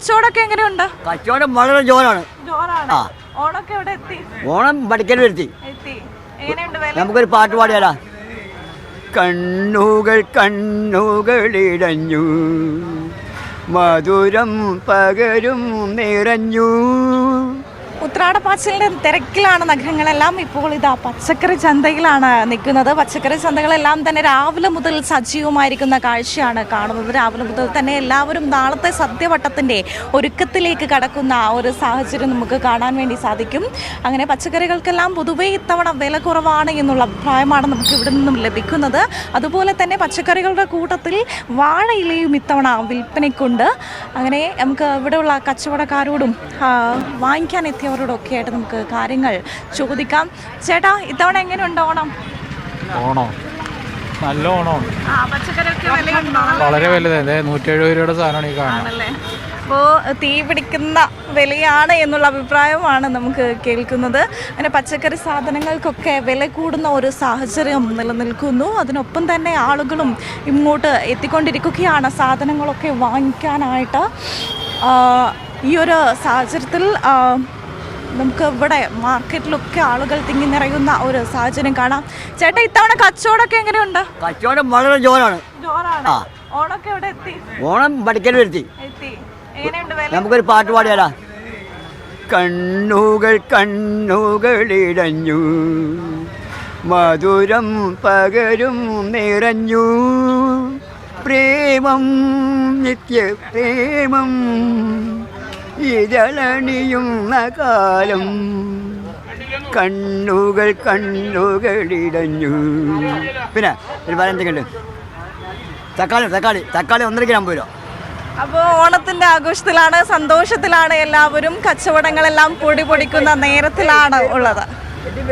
കച്ചവടമൊക്കെ എങ്ങനെയുണ്ട്? കച്ചവടം വളരെ ജോറാണ്. എത്തി? ഓണം പഠിക്കൽ വരുത്തി നമുക്കൊരു പാട്ട് പാടിയാലാ? കണ്ണുകൾ കണ്ണുകളിടഞ്ഞു മധുരം പകരും നിറഞ്ഞു. ഉത്രാടപ്പാച്ചിലിന്റെ തിരക്കിലാണ് നഗരങ്ങളെല്ലാം. ഇപ്പോൾ ഇതാ പച്ചക്കറി ചന്തയിലാണ് നിൽക്കുന്നത്. പച്ചക്കറി ചന്തകളെല്ലാം തന്നെ രാവിലെ മുതൽ സജീവമായിരിക്കുന്ന കാഴ്ചയാണ് കാണുന്നത്. രാവിലെ മുതൽ തന്നെ എല്ലാവരും നാളത്തെ സദ്യവട്ടത്തിന്റെ ഒരുക്കത്തിലേക്ക് കടക്കുന്ന ഒരു സാഹചര്യം നമുക്ക് കാണാൻ വേണ്ടി സാധിക്കും. അങ്ങനെ പച്ചക്കറികൾക്കെല്ലാം പൊതുവേ ഇത്തവണ വില കുറവാണ് എന്നുള്ള അഭിപ്രായമാണ് നമുക്ക് ഇവിടെ നിന്നും ലഭിക്കുന്നത്. അതുപോലെ തന്നെ പച്ചക്കറികളുടെ കൂട്ടത്തിൽ വാഴയിലയും ഇത്തവണ വിൽപ്പനയ്ക്കുണ്ട്. അങ്ങനെ നമുക്ക് ഇവിടെയുള്ള കച്ചവടക്കാരോടും വാങ്ങിക്കാൻ എത്തിയവരോടും ഒക്കെ ആയിട്ട് നമുക്ക് കാര്യങ്ങൾ ചോദിക്കാം. ചേട്ടാ ഇത്തവണ എങ്ങനെയുണ്ട് ഓണം? ഓണോ? നല്ല ഓണമാണ്. വളരെ വലുത്. അതെ നൂറ്റി എഴുപത് രൂപയുടെ സാധനമാണ് ഈ കാണുന്നത്. അപ്പോൾ തീ പിടിക്കുന്ന വിലയാണ് എന്നുള്ള അഭിപ്രായമാണ് നമുക്ക് കേൾക്കുന്നത്. അങ്ങനെ പച്ചക്കറി സാധനങ്ങൾക്കൊക്കെ വില കൂടുന്ന ഒരു സാഹചര്യം നിലനിൽക്കുന്നു. അതിനൊപ്പം തന്നെ ആളുകളും ഇങ്ങോട്ട് എത്തിക്കൊണ്ടിരിക്കുകയാണ് സാധനങ്ങളൊക്കെ വാങ്ങിക്കാനായിട്ട്. ഈ ഒരു സാഹചര്യത്തിൽ നമുക്ക് ഇവിടെ മാർക്കറ്റിലൊക്കെ ആളുകൾ തിങ്ങി നിറയുന്ന ഒരു സാഹചര്യം കാണാം. ചേട്ടാ ഇത്തവണ കച്ചവടമൊക്കെ എങ്ങനെയുണ്ട്? കച്ചവടം വളരെ ജോറാണ്. ജോറാണ്. എവിടെ എത്തി? ഓണം പഠിക്കൽ വരുത്തി. നമുക്കൊരു പാട്ട് പാടിയാലാ? കണ്ണുകൾ കണ്ണുകളിടഞ്ഞു മധുരം പകരും നിറഞ്ഞു. പ്രേമം നിത്യ പ്രേമം ഇതളണിയുന്ന കാലം കണ്ണുകൾ കണ്ണുകളിടഞ്ഞു. പിന്നെ ഒരു പറയാൻ എന്തൊക്കെയുണ്ട്? തക്കാളി തക്കാളി തക്കാളി ഒന്നര ഗ്രാം രൂപ അപ്പോൾ ഓണത്തിന്റെ ആഘോഷത്തിലാണ് സന്തോഷത്തിലാണ് എല്ലാവരും കച്ചവടങ്ങളെല്ലാം പൊടി പൊടിക്കുന്ന നേരത്തിലാണ് ഉള്ളത്.